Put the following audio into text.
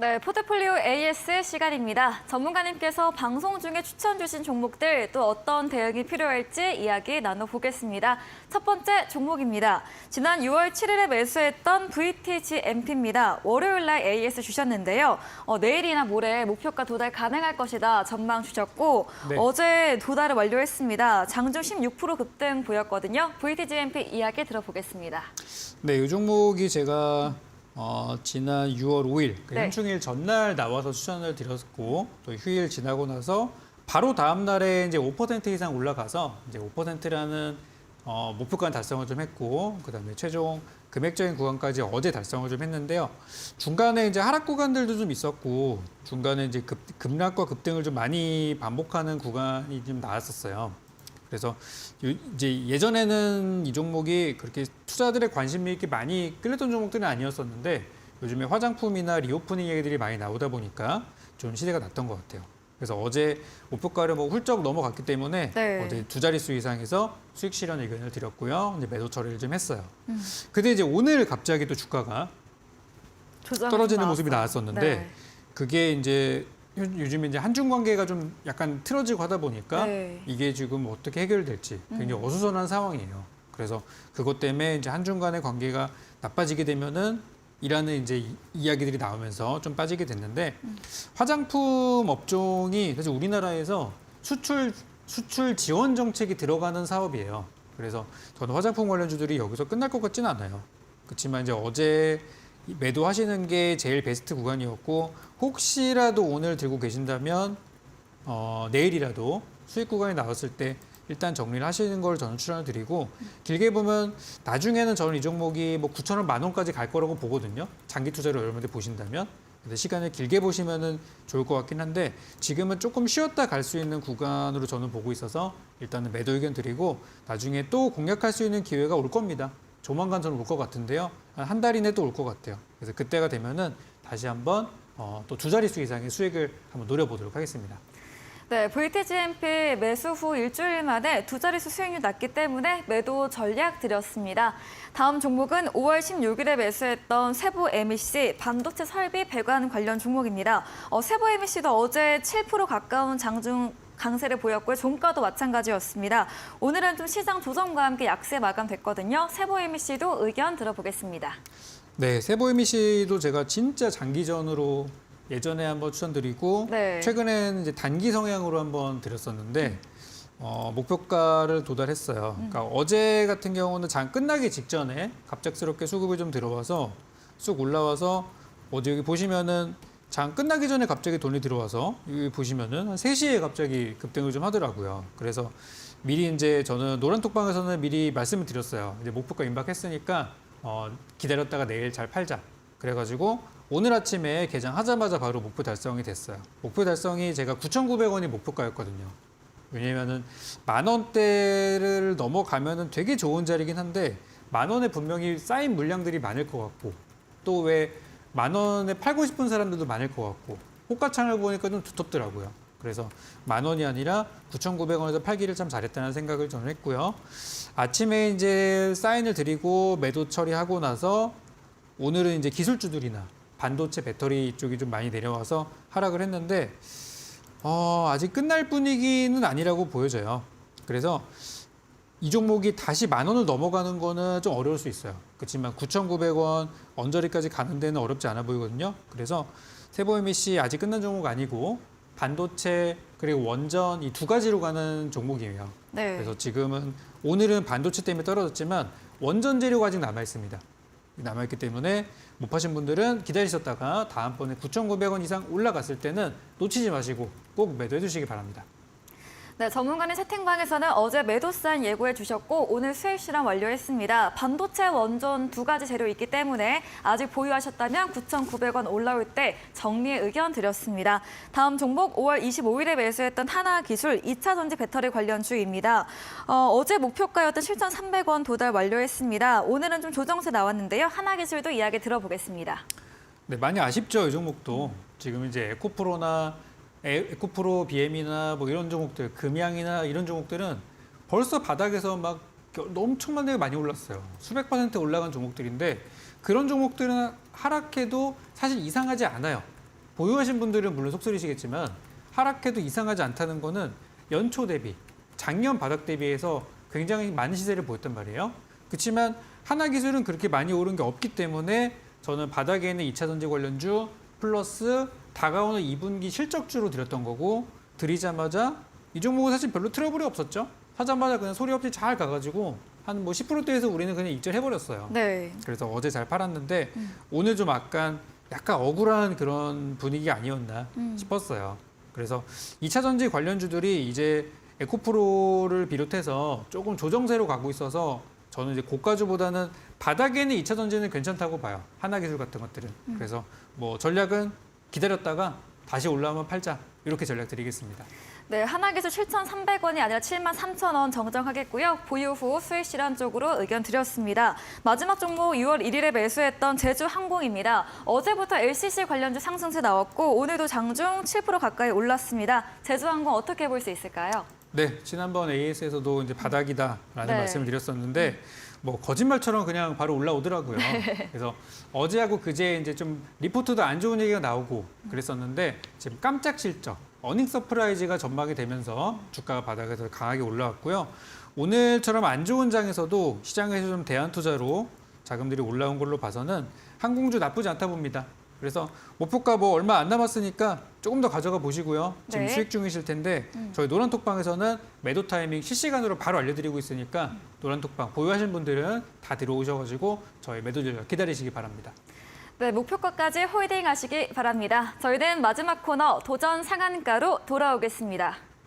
네, 포트폴리오 AS 시간입니다. 전문가님께서 방송 중에 추천 주신 종목들 또 어떤 대응이 필요할지 이야기 나눠보겠습니다. 첫 번째 종목입니다. 지난 6월 7일에 매수했던 VTGMP입니다. 월요일 날 AS 주셨는데요. 어, 내일이나 모레 목표가 도달 가능할 것이다 전망 주셨고 네. 어제 도달을 완료했습니다. 장중 16% 급등 보였거든요. VTGMP 이야기 들어보겠습니다. 네, 이 종목이 제가 어, 지난 6월 5일 그 네. 현충일 전날 나와서 추천을 드렸고 또 휴일 지나고 나서 바로 다음 날에 이제 5% 이상 올라가서 이제 5%라는 어, 목표가는 달성을 좀 했고 그다음에 최종 금액적인 구간까지 어제 달성을 좀 했는데요. 중간에 이제 하락 구간들도 좀 있었고 중간에 이제 급, 급락과 급등을 좀 많이 반복하는 구간이 좀 나왔었어요. 그래서 요- 이제 예전에는 이 종목이 그렇게 투자들의 관심이 이렇게 많이 끌렸던 종목들은 아니었었는데 요즘에 화장품이나 리오프닝 얘기들이 많이 나오다 보니까 좀 시대가 났던 것 같아요. 그래서 어제 목표가를 뭐 훌쩍 넘어갔기 때문에 네. 어제 두 자릿수 이상에서 수익 실현 의견을 드렸고요. 이제 매도 처리를 좀 했어요. 음. 근데 이제 오늘 갑자기 또 주가가 떨어지는 나왔어요. 모습이 나왔었는데 네. 그게 이제 요- 요즘 이제 한중 관계가 좀 약간 틀어지고 하다 보니까 네. 이게 지금 어떻게 해결될지 굉장히 어수선한 상황이에요. 그래서 그것 때문에 이제 한중 간의 관계가 나빠지게 되면은 이라는 이제 이- 이야기들이 나오면서 좀 빠지게 됐는데 화장품 업종이 사실 우리나라에서 수출 수출 지원 정책이 들어가는 사업이에요. 그래서 저는 화장품 관련주들이 여기서 끝날 것 같지는 않아요. 그렇지만 이제 어제 이 매도하시는 게 제일 베스트 구간이었고 혹시라도 오늘 들고 계신다면 어, 내일이라도 수익 구간이 나왔을 때 일단 정리를 하시는 걸 저는 추천을 드리고 길게 보면 나중에는 저는 이 종목이 뭐 9천 원, 만 원까지 갈 거라고 보거든요. 장기 투자를 여러분들 보신다면. 근데 시간을 길게 보시면은 좋을 것 같긴 한데 지금은 조금 쉬었다 갈 수 있는 구간으로 저는 보고 있어서 일단은 매도 의견 드리고 나중에 또 공략할 수 있는 기회가 올 겁니다. 조만간 저는 올 것 같은데요. 한 달 이내 또 올 것 같아요. 그래서 그때가 되면은 다시 한번 어, 또 두 자릿수 이상의 수익을 한번 노려보도록 하겠습니다. 네, VTGMP 매수 후 일주일 만에 두 자릿수 수익률 났기 때문에 매도 전략 드렸습니다. 다음 종목은 5월 16일에 매수했던 세부 MEC 반도체 설비 배관 관련 종목입니다. 어, 세부 MEC도 어제 7% 가까운 장중 강세를 보였고요. 종가도 마찬가지였습니다. 오늘은 좀 시장 조정과 함께 약세 마감됐거든요. 세부 MEC도 의견 들어보겠습니다. 네, 세보이미 씨도 제가 진짜 장기전으로 예전에 한번 추천드리고 네. 최근에는 이제 단기 성향으로 한번 드렸었는데 어, 목표가를 도달했어요. 그러니까 어제 같은 경우는 장 끝나기 직전에 갑작스럽게 수급이 좀 들어와서 쑥 올라와서 어디 여기 보시면은 장 끝나기 전에 갑자기 돈이 들어와서 여기 보시면은 한 3시에 갑자기 급등을 좀 하더라고요. 그래서 미리 이제 저는 노란톡방에서는 미리 말씀을 드렸어요. 이제 목표가 임박했으니까 어, 기다렸다가 내일 잘 팔자. 그래가지고 오늘 아침에 개장하자마자 바로 목표 달성이 됐어요. 목표 달성이 제가 9,900원이 목표가였거든요. 왜냐면은 만 원대를 넘어가면은 되게 좋은 자리긴 한데 만 원에 분명히 쌓인 물량들이 많을 것 같고 또왜 만 원에 팔고 싶은 사람들도 많을 것 같고 호가창을 보니까 좀 두텁더라고요. 그래서 만 원이 아니라 9,900원에서 팔기를 참 잘했다는 생각을 저는 했고요. 아침에 이제 사인을 드리고 매도 처리하고 나서 오늘은 이제 기술주들이나 반도체 배터리 쪽이 좀 많이 내려와서 하락을 했는데 어, 아직 끝날 분위기는 아니라고 보여져요. 그래서 이 종목이 다시 만 원을 넘어가는 거는 좀 어려울 수 있어요. 그렇지만 9,900원 언저리까지 가는 데는 어렵지 않아 보이거든요. 그래서 세보이미씨 아직 끝난 종목 아니고 반도체 그리고 원전 이 두 가지로 가는 종목이에요. 네. 그래서 지금은 오늘은 반도체 때문에 떨어졌지만 원전 재료가 아직 남아 있습니다. 남아 있기 때문에 못 파신 분들은 기다리셨다가 다음번에 9,900원 이상 올라갔을 때는 놓치지 마시고 꼭 매도해 주시기 바랍니다. 네, 전문가님 채팅방에서는 어제 매도사인 예고해 주셨고 오늘 수익 실험 완료했습니다. 반도체 원전 두 가지 재료 있기 때문에 아직 보유하셨다면 9,900원 올라올 때 정리의 의견 드렸습니다. 다음 종목 5월 25일에 매수했던 하나 기술 2차 전지 배터리 관련 주입니다. 어, 제 목표가였던 7,300원 도달 완료했습니다. 오늘은 좀 조정세 나왔는데요. 하나 기술도 이야기 들어보겠습니다. 네, 많이 아쉽죠, 이 종목도. 지금 이제 에코프로나 에- 에코프로 BM이나 뭐 이런 종목들, 금양이나 이런 종목들은 벌써 바닥에서 막 엄청나게 많이 올랐어요. 수백 퍼센트 올라간 종목들인데 그런 종목들은 하락해도 사실 이상하지 않아요. 보유하신 분들은 물론 속쓰리시겠지만 하락해도 이상하지 않다는 거는 연초 대비, 작년 바닥 대비해서 굉장히 많은 시세를 보였단 말이에요. 그렇지만 하나 기술은 그렇게 많이 오른 게 없기 때문에 저는 바닥에 있는 2차 전지 관련주 플러스 다가오는 2분기 실적주로 드렸던 거고 드리자마자 이 종목은 사실 별로 트러블이 없었죠. 사자마자 그냥 소리 없이 잘 가가지고 한 뭐 10%대에서 우리는 그냥 입절해버렸어요. 네. 그래서 어제 잘 팔았는데 오늘 좀 약간 약간 억울한 그런 분위기 아니었나 음. 싶었어요. 그래서 2차 전지 관련주들이 이제 에코프로를 비롯해서 조금 조정세로 가고 있어서 저는 이제 고가주보다는 바닥에는 2차 전지는 괜찮다고 봐요. 하나기술 같은 것들은. 그래서 뭐 전략은 기다렸다가 다시 올라오면 팔자 이렇게 전략 드리겠습니다. 네, 하나기술 7,300원이 아니라 7만 3천 원 정정하겠고요. 보유 후 수익 실현 쪽으로 의견 드렸습니다. 마지막 종목 6월 1일에 매수했던 제주항공입니다. 어제부터 LCC 관련주 상승세 나왔고 오늘도 장중 7% 가까이 올랐습니다. 제주항공 어떻게 볼 수 있을까요? 네, 지난번 AS에서도 이제 바닥이다라는 네. 말씀을 드렸었는데 뭐 거짓말처럼 그냥 바로 올라오더라고요. 그래서 어제하고 그제 이제 좀 리포트도 안 좋은 얘기가 나오고 그랬었는데 지금 깜짝 실적, 어닝 서프라이즈가 전망이 되면서 주가가 바닥에서 강하게 올라왔고요. 오늘처럼 안 좋은 장에서도 시장에서 좀 대안 투자로 자금들이 올라온 걸로 봐서는 항공주 나쁘지 않다 봅니다. 그래서 목표가 뭐 얼마 안 남았으니까 조금 더 가져가 보시고요. 지금 네. 수익 중이실 텐데 저희 노란톡방에서는 매도 타이밍 실시간으로 바로 알려드리고 있으니까 노란톡방 보유하신 분들은 다 들어오셔가지고 저희 매도 전략 기다리시기 바랍니다. 네, 목표가까지 홀딩 하시기 바랍니다. 저희는 마지막 코너 도전 상한가로 돌아오겠습니다.